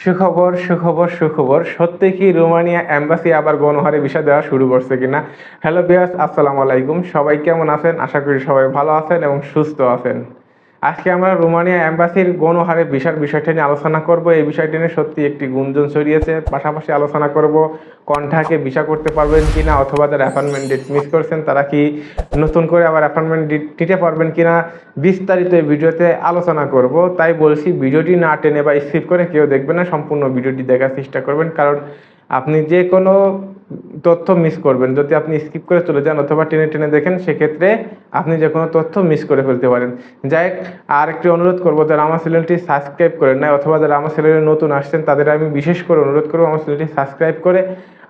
সুখবর সুখবর সুখবর। সত্যি কি রোমানিয়া অ্যাম্বাসি আবার গণহারে বিষয় দেওয়া শুরু করছে কিনা? হ্যালো বিয়াস আসসালামু আলাইকুম। সবাই কেমন আছেন? আশা করি সবাই ভালো আছেন এবং সুস্থ আছেন। আজকে আমরা রোমানিয়া অ্যাম্বাসির গণহারে ভিসার বিষয়টি নিয়ে আলোচনা করব। এই বিষয়টি নিয়ে সত্যি একটি গুঞ্জন ছড়িয়েছে। পাশাপাশি আলোচনা করব কণ্ঠাকে ভিসা করতে পারবেন কিনা অথবা যারা অ্যাপয়েন্টমেন্ট ডেট মিস করছেন, তারা কি নতুন করে আবার অ্যাপয়েন্টমেন্ট ডেট নিতে পারবেন কিনা বিস্তারিত এই ভিডিওতে আলোচনা করব। তাই বলছি, ভিডিওটি না টেনে বা স্কিপ করে কেউ দেখবেন না, সম্পূর্ণ ভিডিওটি দেখার চেষ্টা করবেন। কারণ আপনি যে কোনো তথ্য মিস করবেন। যদি আপনি স্কিপ করে চলে যান অথবা টেনে টেনে দেখেন, সেক্ষেত্রে আপনি যে কোনো তথ্য মিস করে ফেলতে পারেন। যাই আর একটি অনুরোধ করব, যারা আমার চ্যানেলটি সাবস্ক্রাইব করেন নাই অথবা যারা আমার চ্যানেলে নতুন আসছেন, তাদের আমি বিশেষ করে অনুরোধ করব আমার চ্যানেলটি সাবস্ক্রাইব করে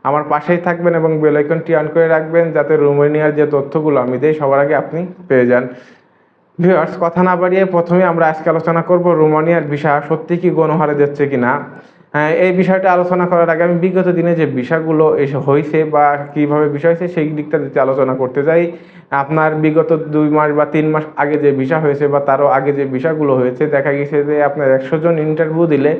আমার পাশেই থাকবেন এবং বেল আইকনটি অন করে রাখবেন, যাতে রোমানিয়ার যে তথ্যগুলো আমি দিই, সবার আগে আপনি পেয়ে যান। ভিউয়ার্স কথা না বাড়িয়ে প্রথমে আমরা আজকে আলোচনা করব রোমানিয়ার ভিসা সত্যি কি গণহারে যাচ্ছে কিনা। এই বিষয়টা আলোচনা করার আগে আমি বিগত দিনে যে বিষয়গুলো এসে হয়েছে বা কীভাবে বিষয় হয়েছে সেই দিকটা যদি আলোচনা করতে যাই, আপনার বিগত দুই মাস বা তিন মাস আগে যে বিষয় হয়েছে বা তারও আগে যে বিষয়গুলো হয়েছে, দেখা গেছে যে আপনার একশো জন ইন্টারভিউ দিলে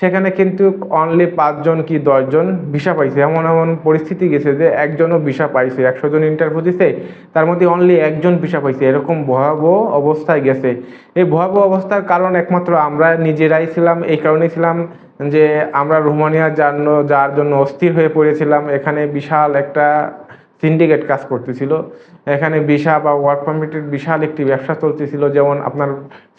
সেখানে কিন্তু অনলি পাঁচজন কি দশজন ভিসা পাইছে। এমন এমন পরিস্থিতি গেছে যে একজনও ভিসা পাইছে, একশো জন ইন্টারভিউ দিছে, তার মধ্যে অনলি একজন ভিসা পাইছে। এরকম ভয়াবহ অবস্থায় গেছে। এই ভয়াবহ অবস্থার কারণ একমাত্র আমরা নিজেরাই ছিলাম। এই কারণেই ছিলাম যে আমরা রোমানিয়া জন্য যার জন্য অস্থির হয়ে পড়েছিলাম। এখানে বিশাল একটা সিন্ডিকেট কাজ করতেছিল। এখানে ভিসা বা ওয়ার্ক পারমিটের বিশাল একটি ব্যবসা চলতেছিল, যেমন আপনার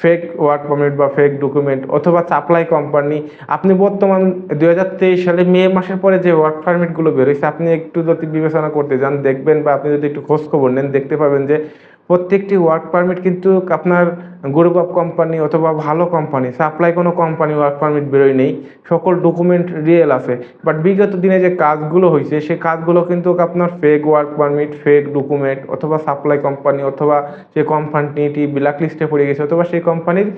ফেক ওয়ার্ক পারমিট বা ফেক ডকুমেন্ট অথবা সাপ্লাই কোম্পানি আপনি বর্তমান দু হাজার তেইশ সালে মে মাসের পরে যে ওয়ার্ক পারমিটগুলো বেরোয়ছে আপনি একটু যদি বিবেচনা করতে যান, দেখবেন বা আপনি যদি একটু খোঁজ খবর নেন, দেখতে পাবেন যে প্রত্যেকটি ওয়ার্ক পারমিট কিন্তু আপনার গ্রুপ অফ কোম্পানি অথবা ভালো কোম্পানি সাপ্লাই কোনো কোম্পানি ওয়ার্ক পারমিট বেরোয় নেই। সকল ডকুমেন্ট রিয়েল আছে। বাট বিগত দিনে যে কাজগুলো হয়েছে সেই কাজগুলো কিন্তু আপনার fake work permit fake document অথবা সাপ্লাই কোম্পানি অথবা যে কোম্পানিটি ব্ল্যাক লিস্টে পড়ে গেছে, অথবা সেই কোম্পানির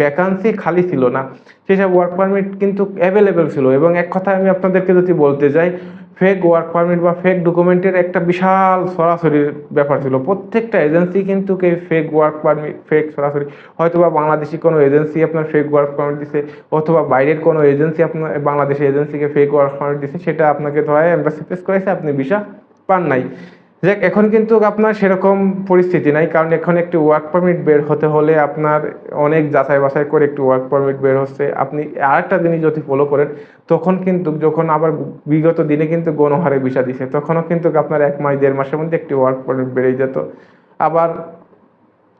ভ্যাকান্সি খালি ছিল না। সেসব ওয়ার্ক পারমিট কিন্তু অ্যাভেলেবেল ছিল। এবং এক কথায় আমি আপনাদেরকে যদি বলতে যাই ফেক ওয়ার্ক পারমিট বা ফেক ডকুমেন্টের একটা বিশাল সরাসরির ব্যাপার ছিল। প্রত্যেকটা এজেন্সি কিন্তু কে ফেক ওয়ার্ক পারমিট ফেক সরাসরি হয়তো বা বাংলাদেশি কোনো এজেন্সি আপনার ফেক ওয়ার্ক পারমিট দিছে, অথবা বাইরের কোনো এজেন্সি আপনার বাংলাদেশের এজেন্সিকে ফেক ওয়ার্ক পারমিট দিছে, সেটা আপনাকে ধরায় এম্বাসি ফেস করেছে আপনি ভিসা পান নাই। দেখ, এখন কিন্তু আপনার সেরকম পরিস্থিতি নাই, কারণ এখন একটি ওয়ার্ক পারমিট বের হতে হলে আপনার অনেক যাচাই বাছাই করে একটি ওয়ার্ক পারমিট বের হচ্ছে। আপনি আরেকটা জিনিস যদি ফলো করেন, তখন কিন্তু যখন আবার বিগত দিনে কিন্তু গণহারে ভিসা দিছে, তখনও কিন্তু আপনার এক মাস, দেড় মাসের মধ্যে একটি ওয়ার্ক পারমিট বেরিয়ে যেত। আবার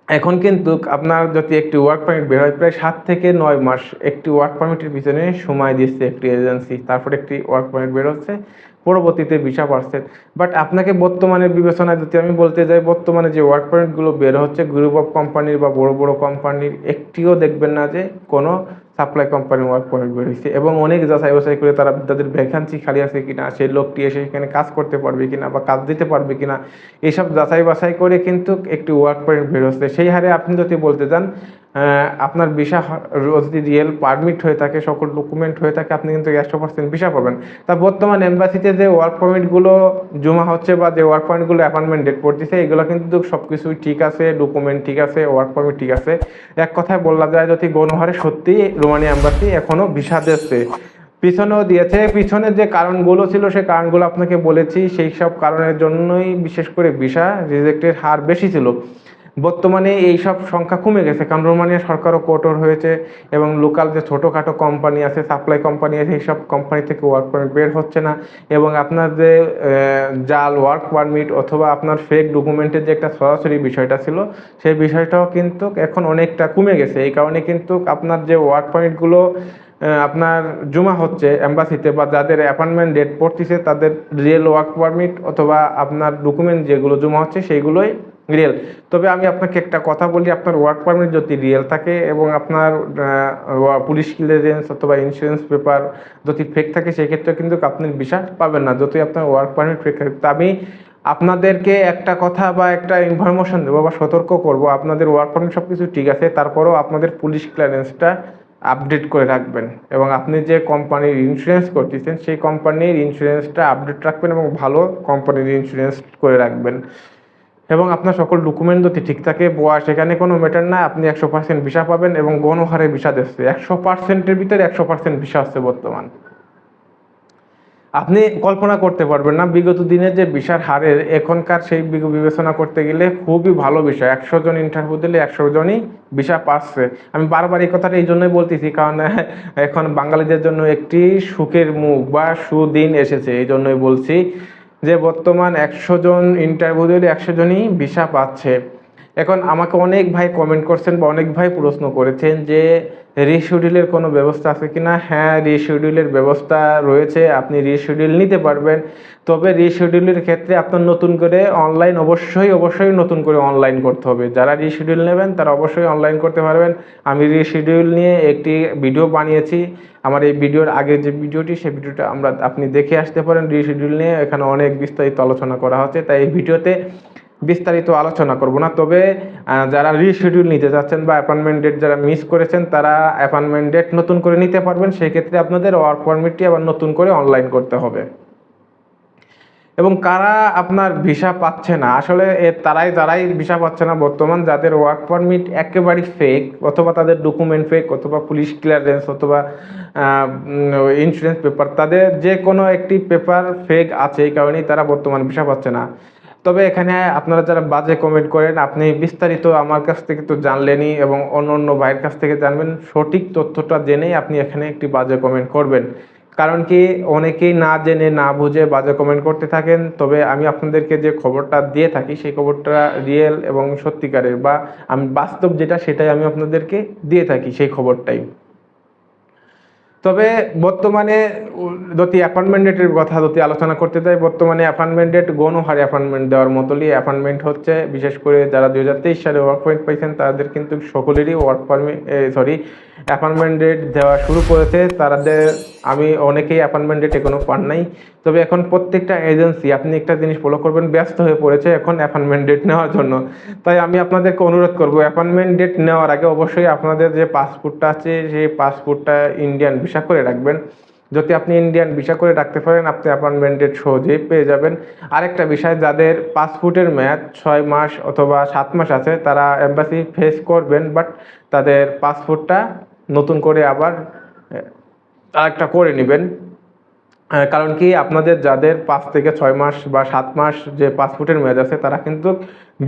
এখন কিন্তু আপনার যদি একটি ওয়ার্ক পারমিট বের হয়, প্রায় সাত থেকে নয় মাস একটি ওয়ার্ক পারমিটের পিছনে সময় দিচ্ছে একটি এজেন্সি তারপর একটি ওয়ার্ক পারমিট বের হচ্ছে। পরবর্তীতে ভিসা পাচ্ছেন। বাট আপনাকে বর্তমানে বিবেচনায় যদি আমি বলতে যাই বর্তমানে যে ওয়ার্ক পারমিটগুলো বের হচ্ছে গ্রুপ অফ কোম্পানির বা বড় বড় কোম্পানির একটিও দেখবেন না যে কোনো সাপ্লাই কোম্পানির ওয়ার্ক পারমিট বের হয়েছে। এবং অনেক যাচাই বাছাই করে তারা তাদের ভ্যাকান্সি খালি আছে কিনা সেই লোকটি এসে সেখানে কাজ করতে পারবে কিনা বা কাজ দিতে পারবে কিনা এইসব যাচাই বাছাই করে কিন্তু একটি ওয়ার্ক পারমিট বের হচ্ছে। সেই হারে আপনি যদি বলতে আহ, আপনার ভিসা যদি রিয়েল পারমিট হয়ে থাকে, সকল ডকুমেন্ট হয়ে থাকে, আপনি কিন্তু একশো পার্সেন্ট ভিসা পাবেন। তা বর্তমান এম্বাসিতে যে ওয়ার্ক পারমিটগুলো জমা হচ্ছে বা যে ওয়ার্ক পারমিটগুলো অ্যাপয়েন্টমেন্ট ডেট পড়তেছে এগুলো কিন্তু সব কিছুই ঠিক আছে ডকুমেন্ট ঠিক আছে ওয়ার্ক পারমিট ঠিক আছে। এক কথায় বলা যায়, যদি গণহারে সত্যি রোমানিয়া এম্বাসি এখনও ভিসা দিচ্ছে, পিছনেও দিয়েছে। পিছনের যে কারণগুলো ছিল, সে কারণগুলো আপনাকে বলেছি, সেই সব কারণের জন্যই বিশেষ করে ভিসা রিজেক্টের হার বেশি ছিল। বর্তমানে এই সব সংখ্যা কমে গেছে। কারণ রোমানিয়া সরকারও কঠোর হয়েছে এবং লোকাল যে ছোটোখাটো কোম্পানি আছে সাপ্লাই কোম্পানি আছে এই সব কোম্পানি থেকে ওয়ার্ক পারমিট বের হচ্ছে না। এবং আপনার যে জাল ওয়ার্ক পারমিট অথবা আপনার ফেক ডকুমেন্টের যে একটা সরাসরি বিষয়টা ছিল, সেই বিষয়টাও কিন্তু এখন অনেকটা কমে গেছে। এই কারণে কিন্তু আপনার যে ওয়ার্ক পারমিটগুলো আপনার জমা হচ্ছে এম্বাসিতে বা যাদের অ্যাপয়েন্টমেন্ট ডেট পড়তেছে, তাদের রিয়েল ওয়ার্ক পারমিট অথবা আপনার ডকুমেন্ট যেগুলো জমা হচ্ছে, সেইগুলোই রিয়েল তবে আমি আপনাকে একটা কথা বলি, আপনার ওয়ার্ক পারমিট যদি রিয়েল থাকে এবং আপনার পুলিশ ক্লিয়ারেন্স অথবা ইন্স্যুরেন্স পেপার যদি ফেক থাকে, সেক্ষেত্রে কিন্তু আপনি ভিসা পাবেন না যদি আপনার ওয়ার্ক পারমিট ফেক থাকে তা আমি আপনাদেরকে একটা কথা বা একটা ইনফরমেশন দেবো বা সতর্ক করব, আপনাদের ওয়ার্ক পারমিট সব কিছু ঠিক আছে, তারপরেও আপনাদের পুলিশ ক্লিয়ারেন্সটা আপডেট করে রাখবেন এবং আপনি যে কোম্পানির ইন্স্যুরেন্স করতেছেন, সেই কোম্পানির ইন্স্যুরেন্সটা আপডেট রাখবেন এবং ভালো কোম্পানির ইন্স্যুরেন্স করে রাখবেন। এবং আপনার সকল ডকুমেন্ট যদি ঠিক থাকে বয়স এখানে কোনো ম্যাটার না আপনি একশো পার্সেন্ট ভিসা পাবেন এবং গণহারে ভিসা দিচ্ছে। একশো পার্সেন্টের ভিতরে একশো পার্সেন্ট ভিসা আসছে বর্তমান। আপনি কল্পনা করতে পারবেন না, বিগত দিনে যে ভিসার হারের, এখনকার সেই বিবেচনা করতে গেলে খুবই ভালো বিষয়। একশো জন ইন্টারভিউ দিলে একশো জনই ভিসা পাচ্ছে। আমি বারবার এই কথাটা এই জন্যই বলতেছি, কারণ, এখন বাঙালিদের জন্য একটি সুখের মুখ বা সুদিন এসেছে, এই জন্যই বলছি। যে বর্তমান একশো জন ইন্টারভিউ দিলে একশো জনই ভিসা পাচ্ছে। এখন আমাকে অনেক ভাই কমেন্ট করছেন বা অনেক ভাই প্রশ্ন করেছেন যে রিশিডিউলের কোনো ব্যবস্থা আছে কি না হ্যাঁ রিশিডিউলের ব্যবস্থা রয়েছে, আপনি রিশিডিউল নিতে পারবেন। তবে রিশিডিউলের ক্ষেত্রে আপনার নতুন করে অনলাইন অবশ্যই অবশ্যই নতুন করে অনলাইন করতে হবে। যারা রিশিডিউল নেবেন, তারা অবশ্যই অনলাইন করতে পারবেন। আমি রিশিডিউল নিয়ে একটি ভিডিও বানিয়েছি। আমার এই ভিডিওর আগে যে ভিডিওটি সেই ভিডিওটা আমরা আপনি দেখে আসতে পারেন। রিশিডিউল নিয়ে এখানে অনেক বিস্তারিত আলোচনা করা হচ্ছে। তাই এই ভিডিওতে বিস্তারিত আলোচনা করব না। তবে যারা রিশিডিউল নিতে যাচ্ছেন বা অ্যাপয়েন্টমেন্ট ডেট যারা মিস করেছেন, তারা অ্যাপয়েন্টমেন্ট ডেট নতুন করে নিতে পারবেন। সেই ক্ষেত্রে আপনাদের ওয়ার্ক পারমিটটি আবার নতুন করে অনলাইন করতে হবে। এবং কারা আপনার ভিসা পাচ্ছে না? আসলে তারাই তারাই ভিসা পাচ্ছে না বর্তমান, যাদের ওয়ার্ক পারমিট একেবারেই ফেক অথবা তাদের ডকুমেন্ট ফেক অথবা পুলিশ ক্লিয়ারেন্স অথবা ইন্স্যুরেন্স পেপার তাদের যে কোনো একটি পেপার ফেক আছে, এই কারণেই তারা বর্তমান ভিসা পাচ্ছে না। তবে এখানে আপনারা যারা বাজে কমেন্ট করেন, আপনি বিস্তারিত আমার কাছ থেকে তো জানলেনই এবং অন্য অন্য ভাইয়ের কাছ থেকে জানবেন। সঠিক তথ্যটা জেনেই আপনি এখানে একটি বাজে কমেন্ট করবেন। কারণ কি, অনেকেই না জেনে, না বুঝে বাজে কমেন্ট করতে থাকেন। তবে আমি আপনাদেরকে যে খবরটা দিয়ে থাকি, সেই খবরটা রিয়েল এবং সত্যিকারের বা আমি বাস্তব যেটা, সেটাই আমি আপনাদেরকে দিয়ে থাকি সেই খবরটাই। তবে বর্তমানে যদি অ্যাপয়েন্টমেন্ট কথা যদি আলোচনা করতে চাই, বর্তমানে অ্যাপয়েন্টমেন্ট ডেট গণহারে অ্যাপয়েন্টমেন্ট দেওয়ার মতোই অ্যাপয়েন্টমেন্ট হচ্ছে। বিশেষ করে যারা দুই হাজার তেইশ সালে ওয়ার্ক পয়েন্ট পাইছেন, তাদের কিন্তু সকলেরই work permit sorry appointment date দেওয়া শুরু করেছে। তাদের আমি অনেকেই অ্যাপয়েন্টমেন্ট ডেট এখনও পান নাই। তবে এখন প্রত্যেকটা এজেন্সি আপনি একটা জিনিস ফলো করবেন, ব্যস্ত হয়ে পড়েছে এখন অ্যাপয়েন্টমেন্ট ডেট নেওয়ার জন্য। তাই আমি আপনাদেরকে অনুরোধ করব অ্যাপয়েন্টমেন্ট ডেট নেওয়ার আগে অবশ্যই আপনাদের যে পাসপোর্টটা আছে, সেই পাসপোর্টটা ইন্ডিয়ান করে রাখবেন। যদি আপনি ইন্ডিয়ান ভিসা করে রাখতে পারেন, আপনি অ্যাপয়েন্টমেন্ট সহজেই পেয়ে যাবেন। আরেকটা বিষয়, যাদের পাসপোর্টের মেয়াদ ছয় মাস অথবা সাত মাস আছে, তারা এম্বাসি ফেস করবেন বাট তাদের পাসপোর্টটা নতুন করে আবার আরেকটা করে নেবেন। কারণ কি, আপনাদের যাদের পাঁচ থেকে ছয় মাস বা সাত মাস যে পাসপোর্টের মেয়াদ আছে, তারা কিন্তু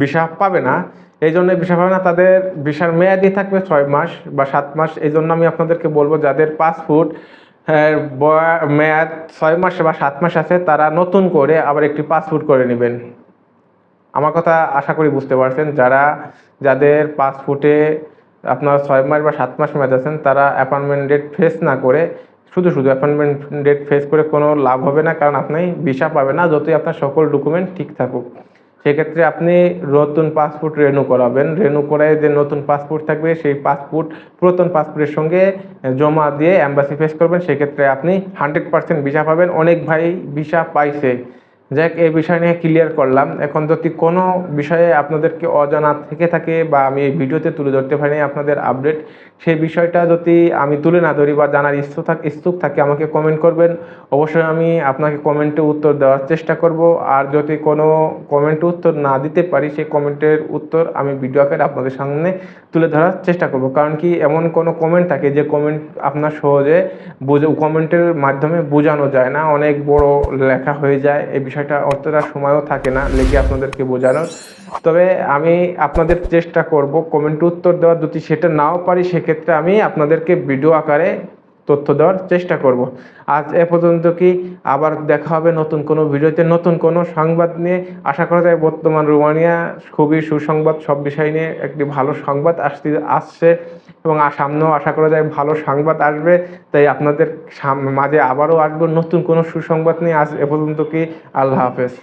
ভিসা পাবে না। এই জন্য ভিসা পাবে না তাদের ভিসার মেয়াদই থাকবে ছয় মাস বা সাত মাস। এই জন্য আমি আপনাদেরকে বলব, যাদের পাসপোর্ট মেয়াদ ছয় মাস বা সাত মাস আছে, তারা নতুন করে আবার একটি পাসপোর্ট করে নেবেন। আমার কথা আশা করি বুঝতে পারছেন। যারা, যাদের পাসপোর্টে আপনার ছয় মাস বা সাত মাস মেয়াদ আছেন, তারা অ্যাপয়েন্টমেন্ট ডেট ফেস না করে, শুধু শুধু অ্যাপয়েন্টমেন্ট ডেট ফেস করে কোনো লাভ হবে না, কারণ আপনি ভিসা পাবে না, যতই আপনার সকল ডকুমেন্ট ঠিক থাকুক। সেক্ষেত্রে আপনি নতুন পাসপোর্ট রেনু করাবেন। রেনু করায় যে নতুন পাসপোর্ট থাকবে, সেই পাসপোর্ট, পুরাতন পাসপোর্টের সঙ্গে জমা দিয়ে অ্যাম্বাসি ফেস করবেন। সেক্ষেত্রে আপনি হান্ড্রেড পার্সেন্ট ভিসা পাবেন। অনেক ভাই ভিসা পাইছে। যাক, এই বিষয় নিয়ে ক্লিয়ার করলাম। এখন যদি কোনো বিষয়ে আপনাদেরকে অজানা থেকে থাকে বা আমি এই ভিডিওতে তুলে ধরতে পারিনি আপনাদের আপডেট সেই বিষয়টা যদি আমি তুলে না ধরি বা জানার ইচ্ছুক থাক ইচ্ছুক থাকে, আমাকে কমেন্ট করবেন। অবশ্যই আমি আপনাকে কমেন্টে উত্তর দেওয়ার চেষ্টা করব। আর যদি কোনো কমেন্টে উত্তর না দিতে পারি, সেই কমেন্টের উত্তর আমি ভিডিও আকারে আপনাদের সামনে তুলে ধরার চেষ্টা করব। কারণ কি, এমন কোনো কমেন্ট থাকে যে কমেন্ট আপনার সহজে বুঝে কমেন্টের মাধ্যমে বোঝানো যায় না। অনেক বড় লেখা হয়ে যায়। এই বিষয়টা অতটা সময়ও থাকে না লেগে আপনাদেরকে বোঝানোর। তবে আমি আপনাদের চেষ্টা করব কমেন্ট উত্তর দেওয়ার। যদি সেটা নাও পারি, সেক্ষেত্রে আমি আপনাদেরকে ভিডিও আকারে তথ্য দেওয়ার চেষ্টা করব। আজ এ পর্যন্ত কি, আবার দেখা হবে নতুন কোনো ভিডিওতে, নতুন কোনো সংবাদ নিয়ে। আশা করা যায় বর্তমান রোমানিয়া খুবই সুসংবাদ, সব বিষয় নিয়ে একটি ভালো সংবাদ আসতে আসছে। এবং সামনেও আশা করা যায় ভালো সংবাদ আসবে। তাই আপনাদের মাঝে আবারও আসব। নতুন কোনো সুসংবাদ নিয়ে আজ এ পর্যন্ত কি। আল্লাহ হাফেজ।